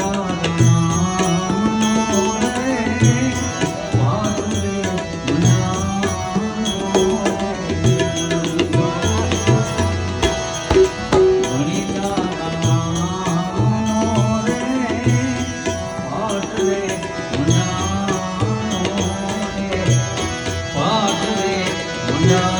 પાટરે Yeah.